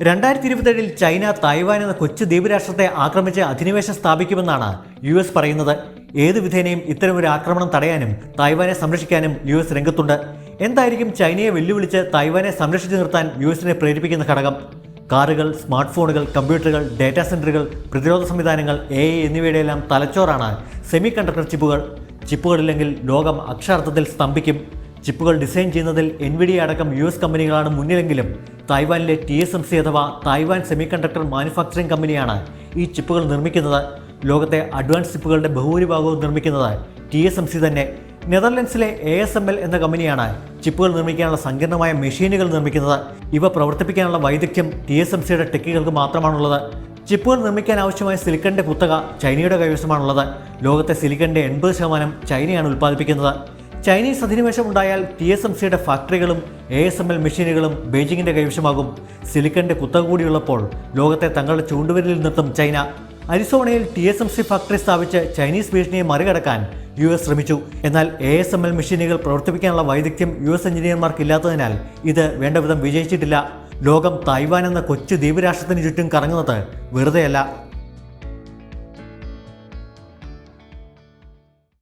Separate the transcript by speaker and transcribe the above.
Speaker 1: രണ്ടായിരത്തി ഇരുപത്തേഴിൽ China Taiwan എന്ന കൊച്ചു ദ്വീപരാഷ്ട്രത്തെ ആക്രമിച്ച് അധിനിവേശം സ്ഥാപിക്കുമെന്നാണ് യു എസ് പറയുന്നത്. ഏത് വിധേനയും ഇത്തരമൊരു ആക്രമണം തടയാനും തായ്വാനെ സംരക്ഷിക്കാനും യു എസ് രംഗത്തുണ്ട്. എന്തായിരിക്കും ചൈനയെ വെല്ലുവിളിച്ച് തായ്വാനെ സംരക്ഷിച്ചു നിർത്താൻ യു എസിനെ പ്രേരിപ്പിക്കുന്ന ഘടകം? കാറുകൾ സ്മാർട്ട് ഫോണുകൾ കമ്പ്യൂട്ടറുകൾ ഡാറ്റാ സെന്ററുകൾ പ്രതിരോധ സംവിധാനങ്ങൾ എ ഐ എന്നിവയുടെയെല്ലാം തലച്ചോറാണ് സെമി കണ്ടക്ടർ ചിപ്പുകൾ. ചിപ്പുകളില്ലെങ്കിൽ ലോകം അക്ഷരാർത്ഥത്തിൽ സ്തംഭിക്കും. ചിപ്പുകൾ ഡിസൈൻ ചെയ്യുന്നതിൽ എൻവിഡിയ അടക്കം യു എസ് കമ്പനികളാണ് മുന്നിലെങ്കിലും തായ്വാനിലെ ടി എസ് എം സി അഥവാ തായ്വാൻ സെമി കണ്ടക്ടർ മാനുഫാക്ചറിംഗ് കമ്പനിയാണ് ഈ ചിപ്പുകൾ നിർമ്മിക്കുന്നത്. ലോകത്തെ അഡ്വാൻസ് ചിപ്പുകളുടെ ബഹുഭൂരിഭാഗവും നിർമ്മിക്കുന്നത് ടി എസ് എം സി തന്നെ. നെതർലൻഡ്സിലെ എ എസ് എം എൽ എന്ന കമ്പനിയാണ് ചിപ്പുകൾ നിർമ്മിക്കാനുള്ള സങ്കീർണമായ മെഷീനുകൾ നിർമ്മിക്കുന്നത്. ഇവ പ്രവർത്തിപ്പിക്കാനുള്ള വൈദഗ്ധ്യം ടി എസ് എം സിയുടെ ടെക്കുകൾക്ക് മാത്രമാണുള്ളത്. ചിപ്പുകൾ നിർമ്മിക്കാൻ ആവശ്യമായ സിലിക്കണിന്റെ കുത്തക ചൈനയുടെ കൈവശമാണുള്ളത്. ലോകത്തെ സിലിക്കണിന്റെ എൺപത് ശതമാനം ചൈനയാണ് ഉൽപ്പാദിപ്പിക്കുന്നത്. ചൈനീസ് അധിനിവേശം ഉണ്ടായാൽ ടി എസ് എം സിയുടെ ഫാക്ടറികളും എ എസ് എം എൽ മെഷീനുകളും ബെയ്ജിങ്ങിന്റെ കൈവശമാകും. സിലിക്കന്റെ കുത്തക കൂടിയുള്ളപ്പോൾ ലോകത്തെ തങ്ങളുടെ ചൂണ്ടുവിരലിൽ നിർത്തും China. അരിസോണയിൽ T S M C factory സ്ഥാപിച്ച് ചൈനീസ് ഭീഷണിയെ മറികടക്കാൻ യു എസ് ശ്രമിച്ചു. എന്നാൽ എ എസ് എം എൽ മെഷീനുകൾ പ്രവർത്തിപ്പിക്കാനുള്ള വൈദഗ്ധ്യം യു എസ് എഞ്ചിനീയർമാർക്ക് ഇല്ലാത്തതിനാൽ ഇത് വേണ്ടവിധം വിജയിച്ചിട്ടില്ല. ലോകം തായ്വാൻ എന്ന കൊച്ചു ദ്വീപരാഷ്ട്രത്തിന് ചുറ്റും കറങ്ങുന്നത് വെറുതെയല്ല.